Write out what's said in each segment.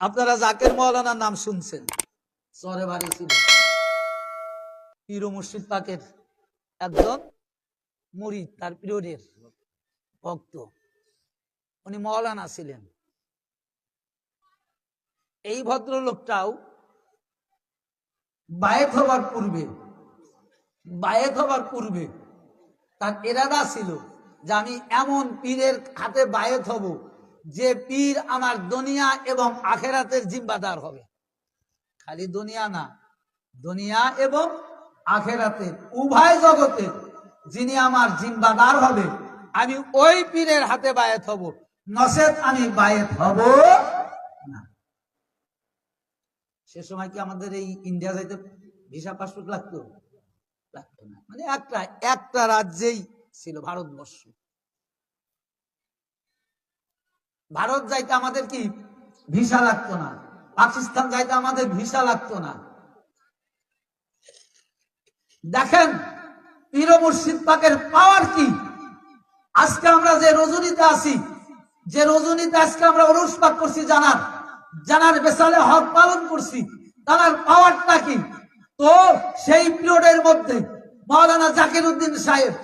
আপনারা জাকের মৌলানার নাম শুনছেন? চরে বাড়ি ছিল। পীর মুর্শিদ পাকের একজন মুরিদ, তার পিরিয়ডের ভক্ত। উনি মৌলানা ছিলেন। এই ভদ্রলোকটাও বায়েত হবার পূর্বে, বায়েত হবার পূর্বে তার এরাদা ছিল যে আমি এমন পীরের হাতে বায়েত হব যে পীর আমার দুনিয়া এবং আখেরাতের জিম্বাদার হবে। খালি দুনিয়া না, দুনিয়া এবং আখেরাতের, উভয় জগতে যিনি আমার জিম্বাদার হবে, আমি ওই পীরের হাতে বায়েত হব। নসেদ আমি বায়েত হব না। সে সময় কি আমাদের এই ইন্ডিয়া যাইতে ভিসা পাসপোর্ট লাগতো? লাগতো না। মানে একটা একটা রাজ্যেই ছিল ভারতবর্ষ। ভারত যাইতে আমাদের কি ভিসা লাগতো না? পাকিস্তান যাইতে আমাদের ভিসা লাগতো না। দেখেন, পীর মুর্শিদ পাকের পাওয়ার কি? আজকে আমরা যে রজনীতে আছি, যে রজনীতে আজকে আমরা অরুষ পাক করছি জানার জানার বেসালে হক পালন করছি, তার পাওয়ারটা কি? তো সেই পিরিয়ডের মধ্যে মৌলানা জাকির উদ্দিন সাহেব,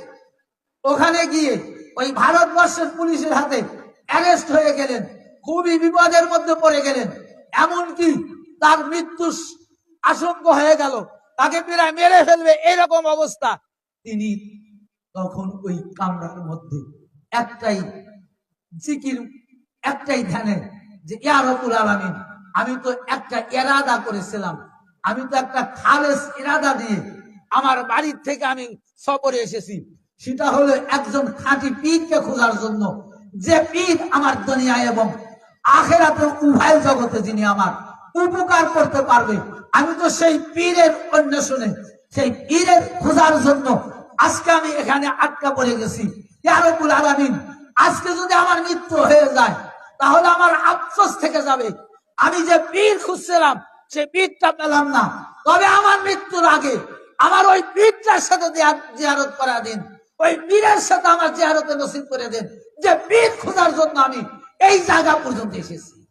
ওখানে গিয়ে ওই ভারতবর্ষের পুলিশের হাতে অ্যারেস্ট হয়ে গেলেন, খুবই বিপদের মধ্যে পড়ে গেলেন। এমনকি তার মৃত্যু আশঙ্ক হয়ে গেল, তাকে প্রায় মেরে ফেলবে এরকম অবস্থা। তিনি তখন ওই কামরার মধ্যে একটাই জিকির, একটাই ধ্যানে যে, ইয়া রকুল আলামিন, আমি তো একটা এরাদা করেছিলাম। আমি তো একটা খালেস ইরাদা দিয়ে আমার বাড়ির থেকে আমি সফরে এসেছি। সেটা হলো একজন খাঁটি পীরকে খোঁজার জন্য। যে পীর আমার দুনিয়া এবং আখেরাতে উভয় জগতে যিনি আমার উপকার করতে পারবে, আমি তো সেই পীরের অন্বেষণে, সেই পীরের খোঁজার জন্য আজকে আমি এখানে আটকা পড়ে গেছি। আজকে যদি আমার মৃত্যু হয়ে যায়, তাহলে আমার আফসোস থেকে যাবে। আমি যে পীর খুঁজছিলাম সেই পীরটা পেলাম না। তবে আমার মৃত্যুর আগে আমার ওই পীরটার সাথে জিয়া- জিয়ারত করা দিন ওই পীরের সাথে আমার জিয়ারতে নসিব করে দেন যে পীর খোঁজার জন্য আমি এই জায়গা পর্যন্ত এসেছি।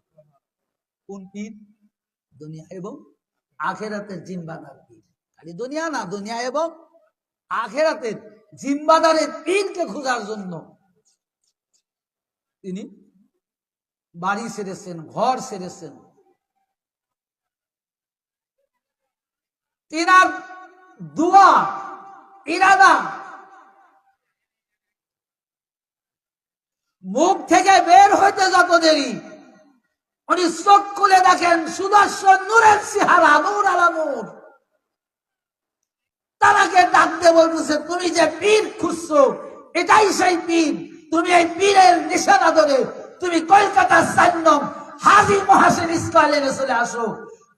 কোন পীর? দুনিয়া এবং আখেরাতের জিম্বাদার পীর। খালি দুনিয়া না, দুনিয়া এবং আখেরাতের জিম্বাদারের পীরকে খোঁজার জন্য। তিনি বাড়ি সেরেছেন, ঘর সেরেছেন। তিনার দুয়া, ইরাদা মুখ থেকে বের হইতে যত দেরি। উনি চোখ খুলে দেখেন সুদর্শন নূরের সিহারা নূর আলা নূর। তারাকে ডাকতে বলতেছে, তুমি যে পীর খুঁজছো, এটাই সেই পীর। তুমি এই পীরের নিশানা ধরে তুমি কলকাতার সান্নম হাজি মহাসিন ইসলামে চলে আসো।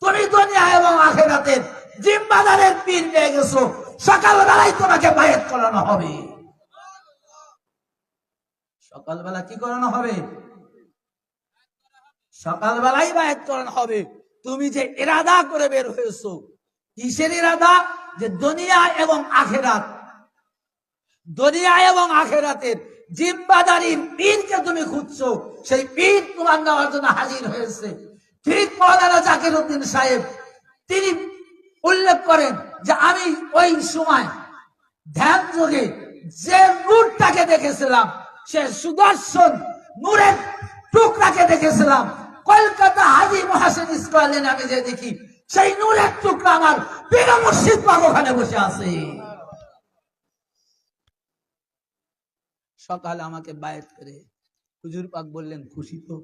তুমি দুনিয়া এবং আখেরাতের জিম্বাদারের পীর পেয়ে গেছো। সকালবেলায় তোমাকে বায়েত করানো হবে। সকালবেলা কি করানো হবে? সকালবেলাই বায়াত করানো হবে। তুমি যে ইরাদা করে বের হয়েছো, কিসের ইরাদা যে দুনিয়া এবং আখেরাত। দুনিয়া এবং আখেরাতের জিম্বাদারির পীরকে তুমি খুঁজছো, সেই পীর তোমার নেওয়ার জন্য হাজির হয়েছে। ঠিক মৌলানা জাকির উদ্দিন সাহেব, তিনি উল্লেখ করেন যে আমি ওই সময় ধ্যান যোগে যে নূরটাকে দেখেছিলাম সে সুদর্শন নূরের টুকরাকে দেখেছিলাম। কলকাতা হাজি মহাসেন ইসরায়েলের আমি যে দেখি, সেই নূরের টুকরা আমার পীর মুর্শিদ পাক ওখানে বসে আছে। সকালে আমাকে বায়াত করে হুজুর পাক বললেন, খুশি তো?